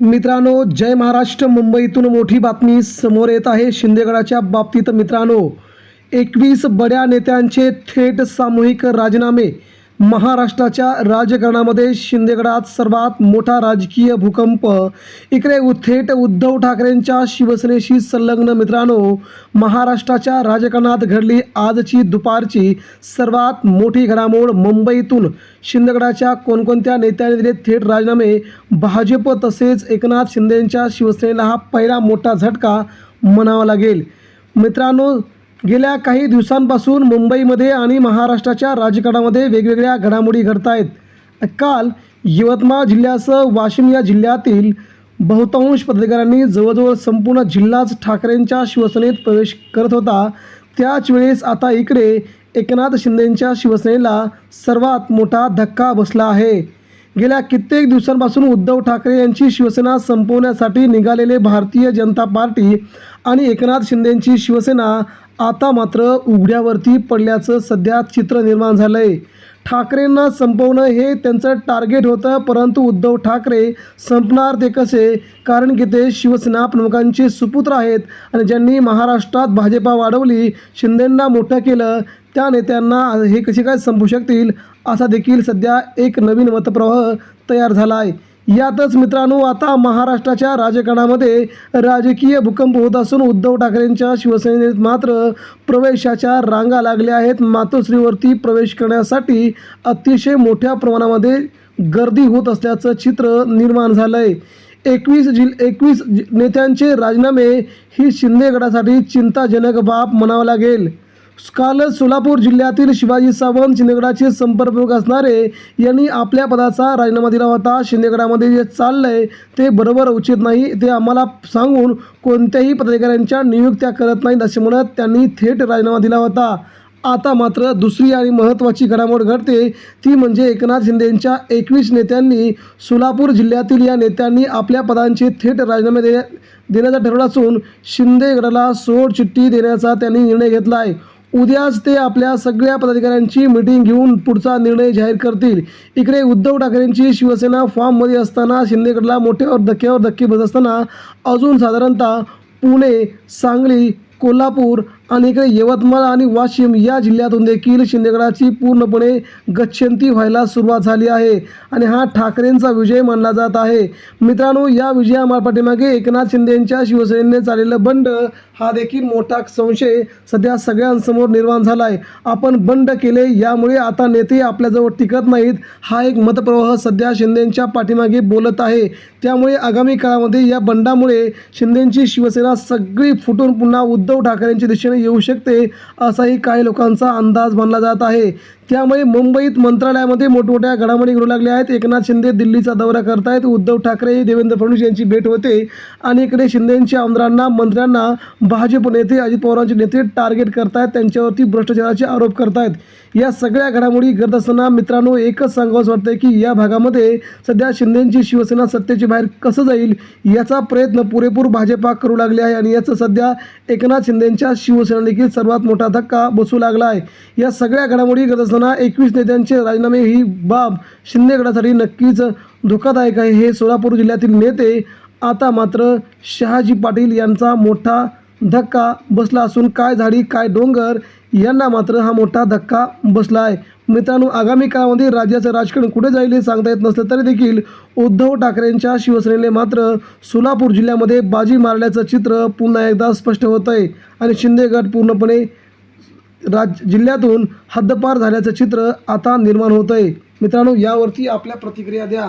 मित्रांनो जय महाराष्ट्र. मुंबईतून मोठी बातमी समोर येत आहे. शिंदेगडाच्या बाबतीत मित्रांनो एकवीस बड्या नेत्यांचे थेट सामूहिक राजीनामे महाराष्ट्राच्या राजकारणामध्ये शिंदेगडात सर्वात मोठा राजकीय भूकंप. इकडे उ- थेट उद्धव ठाकरेंच्या शिवसेनेशी संलग्न मित्रांनो महाराष्ट्राच्या राजकारणात घडली आजची दुपारची सर्वात मोठी घडामोड मुंबईतून शिंदेगडाच्या कोणकोणत्या नेत्यांनी दिले थेट राजीनामे भाजप तसेच एकनाथ शिंदेंच्या शिवसेनेला हा पहिला मोठा झटका म्हणावा लागेल. मित्रांनो गेल्या काही दिवसांपासून मुंबईमध्ये आणि महाराष्ट्राच्या राजकारणामध्ये वेगवेगळ्या घडामोडी घडत आहेत काल यवतमाळ जिल्ह्यासह वाशिम या जिल्ह्यातील बहुतांश पदाधिकाऱ्यांनी जवळजवळ संपूर्ण जिल्हाच ठाकरेंच्या शिवसेनेत प्रवेश करत होता. त्याच वेळेस आता इकडे एकनाथ शिंदेंच्या शिवसेनेला सर्वात मोठा धक्का बसला आहे. गेल्या कित्येक दिवसांपासून उद्धव ठाकरे यांची शिवसेना संपवण्यासाठी निघालेले भारतीय जनता पार्टी आणि एकनाथ शिंदेंची शिवसेना आता मात्र उघड्यावरती पडल्याचं सध्या चित्र निर्माण झालं आहे ठाकरेंना संपवणं हे त्यांचं टार्गेट होतं परंतु उद्धव ठाकरे संपणार ते कसे? कारण की ते शिवसेना प्रमुखांचे सुपुत्र आहेत आणि ज्यांनी महाराष्ट्रात भाजपा वाढवली शिंदेंना मोठं केलं त्या नेत्यांना हे कसे काय संपू शकतील असा देखील सध्या एक नवीन मतप्रवाह तयार झाला आहे यातच मित्रांनो आता महाराष्ट्राच्या राजकारणामध्ये राजकीय भूकंप होत असून उद्धव ठाकरेंच्या शिवसेनेत मात्र प्रवेशाच्या रांगा लागल्या आहेत. मातोश्रीवरती प्रवेश करण्यासाठी अतिशय मोठ्या प्रमाणामध्ये गर्दी होत असल्याचं चित्र निर्माण झालं आहे एकवीस जिल एकवीस नेत्यांचे राजीनामे ही शिंदेगडासाठी चिंताजनक बाब म्हणावं लागेल. काल सोलापूर जिल्ह्यातील शिवाजी सावंत शिंदेगडाचे संपर्क प्रमुख असणारे यांनी आपल्या पदाचा राजीनामा दिला होता. शिंदेगडामध्ये जे चाललंय ते बरोबर उचित नाही. ते आम्हाला सांगून कोणत्याही पदाधिकाऱ्यांच्या नियुक्त्या करत नाहीत असे म्हणत त्यांनी थेट राजीनामा दिला होता. आता मात्र दुसरी आणि महत्त्वाची घडामोड घडते. ती म्हणजे एकनाथ शिंदेंच्या एकवीस नेत्यांनी सोलापूर जिल्ह्यातील या नेत्यांनी आपल्या पदांचे थेट राजीनामे दे देण्याचा ठरवलं असून शिंदेगडाला सोड चिठ्ठी देण्याचा त्यांनी निर्णय घेतला आहे उद्याच ते आपल्या सगळ्या पदाधिकाऱ्यांची मिटिंग घेऊन पुढचा निर्णय जाहीर करतील. इकडे उद्धव ठाकरेंची शिवसेना फॉर्ममध्ये असताना शिंदेगडला मोठ्यावर धक्क्यावर धक्के बसत असताना अजून साधारणतः पुणे सांगली कोल्हापूर आणि इकडे यवतमाळ आणि वाशिम या जिल्ह्यातून देखील शिंदेगडाची पूर्णपणे गच्छंती व्हायला सुरुवात झाली आहे. आणि हा ठाकरेंचा विजय मानला जात आहे. मित्रांनो या विजयापाठीमागे एकनाथ शिंदेंच्या शिवसेनेने चाललेलं बंड हा देखील मोठा संशय सध्या सगळ्यांसमोर निर्माण झाला आहे आपण बंड केले यामुळे आता नेते आपल्याजवळ टिकत नाहीत हा एक मतप्रवाह सध्या शिंदेंच्या पाठीमागे बोलत आहे. त्यामुळे आगामी काळामध्ये या बंडामुळे शिंदेंची शिवसेना सगळी फुटून पुन्हा उद्धव ठाकरेंच्या दिशेने येऊ शकते असाही काही लोकांचा अंदाज मानला जात आहे. त्यामुळे मुंबईत मंत्रालयामध्ये मोठमोठ्या घडामोडी घडू लागल्या आहेत. एकनाथ शिंदे दिल्लीचा दौरा करतायत. उद्धव ठाकरे देवेंद्र फडणवीस यांची भेट होते. आणि इकडे शिंदेंच्या आमदारांना मंत्र्यांना भाजप नेते अजित पवारांचे नेते टार्गेट करतायत. त्यांच्यावरती भ्रष्टाचाराचे आरोप करतायत. या सगळ्या घडामोडी घडत असताना मित्रांनो एकच सांगावंच वाटतंय की या भागामध्ये सध्या शिंदेंची शिवसेना सत्तेच्या बाहेर कसं जाईल याचा प्रयत्न पुरेपूर भाजपा करू लागले आहे. आणि याचं सध्या एकनाथ शिंदेंच्या शिवसेना देखील सर्वात मोठा धक्का बसू लागला आहे. या सगळ्या घडामोडी घडत असताना एकवीस नेत्यांचे राजीनामे ही बाब शिंदेगडासाठी नक्कीच धोकादायक आहे. हे सोलापूर जिल्ह्यातील नेते आता मात्र शहाजी पाटील यांचा मोठा धक्का बसला असून काय झाडी काय डोंगर यांना मात्र हा मोठा धक्का बसला आहे. मित्रांनो आगामी काळामध्ये राज्याचं राजकारण कुठे जाईल हे सांगता येत नसलं तरी देखील उद्धव ठाकरेंच्या शिवसेनेने मात्र सोलापूर जिल्ह्यामध्ये बाजी मारल्याचं चित्र पुन्हा एकदा स्पष्ट होत आहे आणि शिंदेगड पूर्णपणे राज जिल्ह्यातून हद्दपार झाल्याचं चित्र आता निर्माण होत आहे मित्रांनो यावरती आपल्या प्रतिक्रिया द्या.